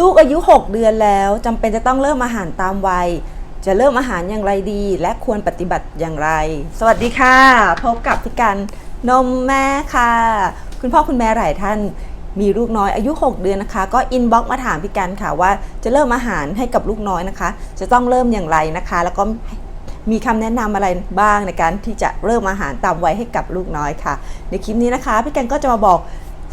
ลูกอายุ 6 เดือนแล้วจำเป็นจะต้องเริ่มอาหารตามวัย จะเริ่มอาหารอย่างไรดี และควรปฏิบัติอย่างไร สวัสดีค่ะ พบกับพี่กันนมแม่ค่ะ คุณพ่อคุณแม่หลายท่านมีลูกน้อยอายุ 6 เดือนนะคะ ก็อินบ็อกมาถามพี่กันค่ะว่าจะเริ่มอาหารให้กับลูกน้อยนะคะ จะต้องเริ่มอย่างไรนะคะ แล้วก็มีคำแนะนำอะไรบ้างในการที่จะเริ่มอาหารตามวัยให้กับลูกน้อยค่ะ ในคลิปนี้นะคะ พี่กันก็จะมาบอก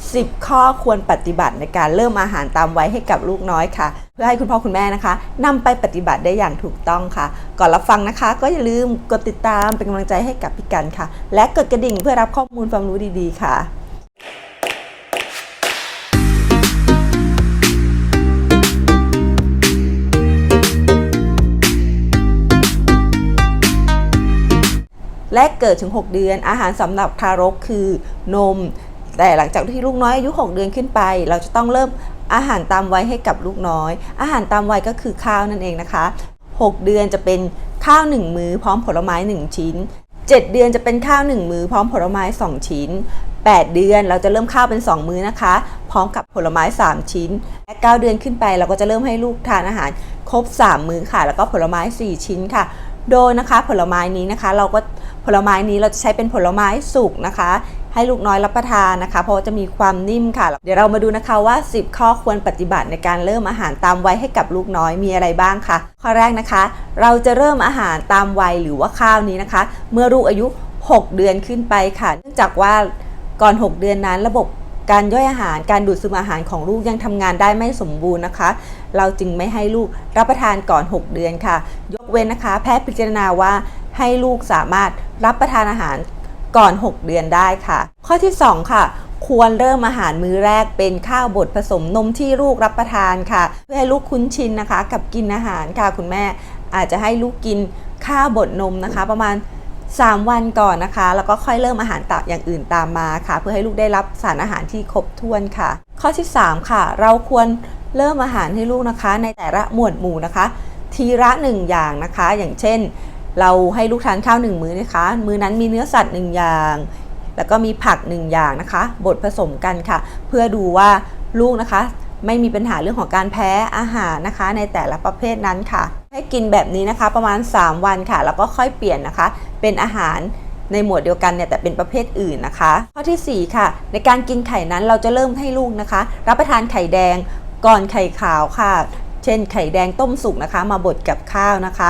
10 ข้อควรปฏิบัติในการเริ่มอาหารตามวัยให้กับลูกน้อยค่ะ เพื่อให้คุณพ่อคุณแม่นะคะนำไปปฏิบัติได้อย่างถูกต้องค่ะ ก่อนรับฟังนะคะ ก็อย่าลืมกดติดตามเป็นกำลังใจให้กับพี่กันค่ะ และกดกระดิ่งเพื่อรับข้อมูลความรู้ดีๆ ค่ะและเกิดถึง 6 เดือนอาหารสำหรับทารกคือนม แต่หลังจากที่ลูกน้อยอายุ 6 เดือนขึ้นไป เราจะต้องเริ่มอาหารตามวัยให้กับลูกน้อย อาหารตามวัยก็คือข้าวนั่นเองนะคะ 6 เดือนจะเป็นข้าว 1 มื้อพร้อมผลไม้ 1 ชิ้น 7 เดือนจะเป็นข้าว 1 มื้อพร้อมผลไม้ 2 ชิ้น 8 เดือนเราจะเริ่มข้าวเป็น 2 มื้อนะคะ พร้อมกับผลไม้ 3 ชิ้น และ 9 เดือนขึ้นไปเราก็จะเริ่มให้ลูกทานอาหาร ครบ 3 มื้อค่ะ แล้วก็ผลไม้ 4 ชิ้นค่ะ โดยนะคะผลไม้นี้นะคะเราก็ผลไม้นี้เราจะใช้เป็นผลไม้สุกนะคะ ให้ลูกน้อยรับประทานนะคะ เพราะจะมีความนิ่มค่ะ เดี๋ยวเรามาดูนะคะว่า 10 ข้อควรปฏิบัติในการเริ่มอาหารตามวัยให้กับลูกน้อยมีอะไรบ้างคะข้อแรกนะคะ เราจะเริ่มอาหารตามวัยหรือว่าข้าวนี้นะคะ เมื่อลูกอายุ 6 เดือนขึ้นไปค่ะ เนื่องจากว่าก่อน 6 เดือนนั้นระบบการย่อยอาหาร การดูดซึมอาหารของลูกยังทำงานได้ไม่สมบูรณ์นะคะ เราจึงไม่ให้ลูกรับประทานก่อน 6 เดือนค่ะ ยกเว้นนะคะ แพทย์พิจารณาว่าให้ลูกสามารถรับประทานอาหาร ก่อน 6 เดือนได้ค่ะ ข้อที่ 2 ค่ะ ควรเริ่มอาหารมื้อแรกเป็นข้าวบดผสมนมที่ลูกรับประทานค่ะ เพื่อให้ลูกคุ้นชินนะคะ กับกินอาหารค่ะคุณแม่อาจจะให้ลูกกินข้าวบดนมนะคะ ประมาณ 3 วันก่อนนะคะ แล้วก็ค่อยเริ่มอาหารตามอย่างอื่นตามมาค่ะ เพื่อให้ลูกได้รับสารอาหารที่ครบถ้วนค่ะ ข้อที่ 3 ค่ะ เราควรเริ่มอาหารให้ลูกนะคะ ในแต่ละหมวดหมู่นะคะ ทีละหนึ่งอย่างนะคะ อย่างเช่น เราให้ลูกทานข้าวหนึ่งมื้อนะคะ มื้อนั้นมีเนื้อสัตว์หนึ่งอย่าง แล้วก็มีผักหนึ่งอย่างนะคะ บดผสมกันค่ะ เพื่อดูว่าลูกนะคะ ไม่มีปัญหาเรื่องของการแพ้อาหารนะคะ ในแต่ละประเภทนั้นค่ะ ให้กินแบบนี้นะคะประมาณ 3 วันค่ะ แล้วก็ค่อยเปลี่ยนนะคะ เป็นอาหารในหมวดเดียวกันเนี่ยแต่เป็นประเภทอื่นนะคะ ข้อทีสี่4 ค่ะ ในการกินไข่นั้นเราจะเริ่มให้ลูกนะคะ รับประทานไข่แดงก่อนไข่ขาวค่ะ เช่นไข่แดงต้มสุกนะคะ มาบดกับข้าวนะคะ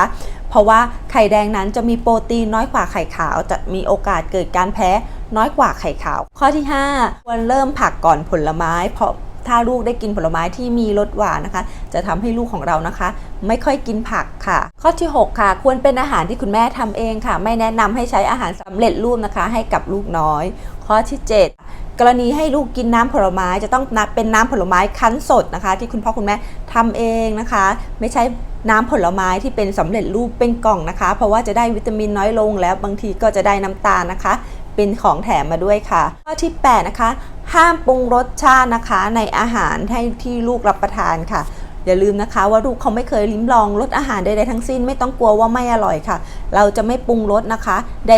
เพราะว่าไข่แดงนั้นจะมีโปรตีนน้อยกว่าไข่ขาว จะมีโอกาสเกิดการแพ้น้อยกว่าไข่ขาว ข้อที่ 5 ควรเริ่มผักก่อนผลไม้เพราะ ถ้าลูกได้กินผลไม้ที่มีรสหวานนะคะ จะทำให้ลูกของเรานะคะ ไม่ค่อยกินผักค่ะ ข้อที่ 6 ค่ะ ควรเป็นอาหารที่คุณแม่ทำเองค่ะ ไม่แนะนำให้ใช้อาหารสำเร็จรูปนะคะ ให้กับลูกน้อย ข้อที่ 7กรณีให้ลูกกินน้ำผลไม้จะต้องนับเป็นน้ำผลไม้คั้นสดนะคะ ที่คุณพ่อคุณแม่ทำเองนะคะ ไม่ใช่น้ำผลไม้ที่เป็นสำเร็จรูปเป็นกล่องนะคะ เพราะว่าจะได้วิตามินน้อยลงแล้วบางทีก็จะได้น้ำตาลนะคะ เป็นของแถมมาด้วยค่ะ ข้อที่ 8 นะคะ ห้ามปรุงรสชาตินะคะในอาหารให้ที่ลูกรับประทานค่ะ อย่าลืมนะคะว่าลูกเขาไม่เคยลิ้มลองรสอาหารใดๆทั้งสิ้น ไม่ต้องกลัวว่าไม่อร่อยค่ะ เราจะไม่ปรุงรสนะคะใ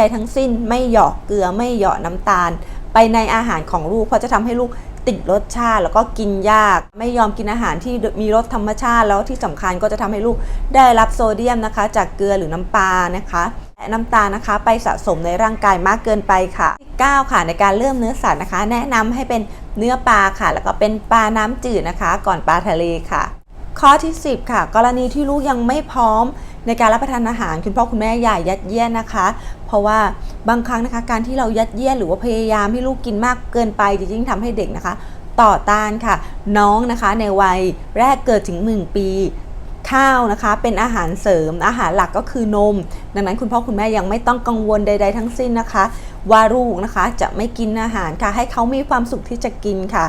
ดๆทั้งสิ้น ไม่หยอกเกลือไม่หยอดน้ำตาล ไปในอาหารของลูกเพราะจะทำให้ลูกติดรสชาติแล้วก็กินยาก ไม่ยอมกินอาหารที่มีรสธรรมชาติ แล้วที่สำคัญก็จะทำให้ลูกได้รับโซเดียมนะคะ จากเกลือหรือน้ำปลานะคะและน้ำตาลนะคะ ไปสะสมในร่างกายมากเกินไปค่ะ 9 ค่ะ ในการเริ่มเนื้อสัตว์นะคะ แนะนำให้เป็นเนื้อปลาค่ะ แล้วก็เป็นปลาน้ำจืดนะคะ ก่อนปลาทะเลค่ะ ข้อที่ 10 ค่ะ กรณีที่ลูกยังไม่พร้อมในการรับประทานอาหารคุณพ่อคุณแม่อย่ายัดเยียดนะคะ เพราะว่าบางครั้งนะคะการที่เรายัดเยียดหรือว่าพยายามให้ลูกกินมากเกินไปจะยิ่งทำให้เด็กนะคะ ต่อต้านค่ะ น้องนะคะในวัยแรกเกิดถึง 1 ปี ข้าวนะคะเป็นอาหารเสริมอาหารหลักก็คือนม ดังนั้นคุณพ่อคุณแม่ยังไม่ต้องกังวลใด ๆ ทั้งสิ้นนะคะ ว่าลูกนะคะจะไม่กินอาหารค่ะให้เขามีความสุขที่จะกินค่ะ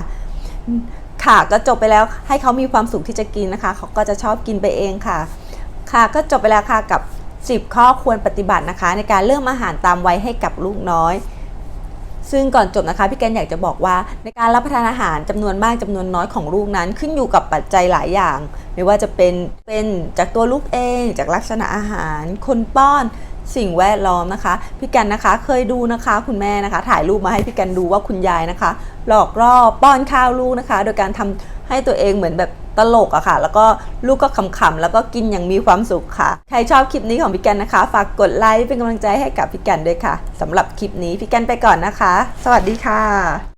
ค่ะก็จบไปแล้วให้เขามีความสุขที่จะกินนะคะเขาก็จะชอบกินไปเองค่ะ ค่ะก็จบไปแล้วค่ะกับ 10 ข้อควรปฏิบัตินะคะ ในการเริ่มอาหารตามวัยให้กับลูกน้อย ซึ่งก่อนจบนะคะพี่แกนอยากจะบอกว่า ในการรับประทานอาหารจำนวนมากจำนวนน้อยของลูกนั้น ขึ้นอยู่กับปัจจัยหลายอย่าง ไม่ว่าจะเป็นเป็นจากตัวลูกเอง จากลักษณะอาหาร คนป้อนสิ่งแวดล้อมนะคะพี่กันนะคะเคยดูนะคะคุณแม่นะคะ ถ่ายรูปมาให้พี่กันดูว่าคุณยายนะคะ หลอกล่อป้อนข้าวลูกนะคะ โดยการทำให้ตัวเองเหมือนแบบ ตลกอะค่ะ แล้วก็ลูกก็ขำๆแล้วก็กินอย่างมีความสุขค่ะ ใครชอบคลิปนี้ของพี่แกนนะคะ ฝากกดไลค์เป็นกำลังใจให้กับพี่แกนด้วยค่ะสำหรับคลิปนี้พี่แกนไปก่อนนะคะ สวัสดีค่ะ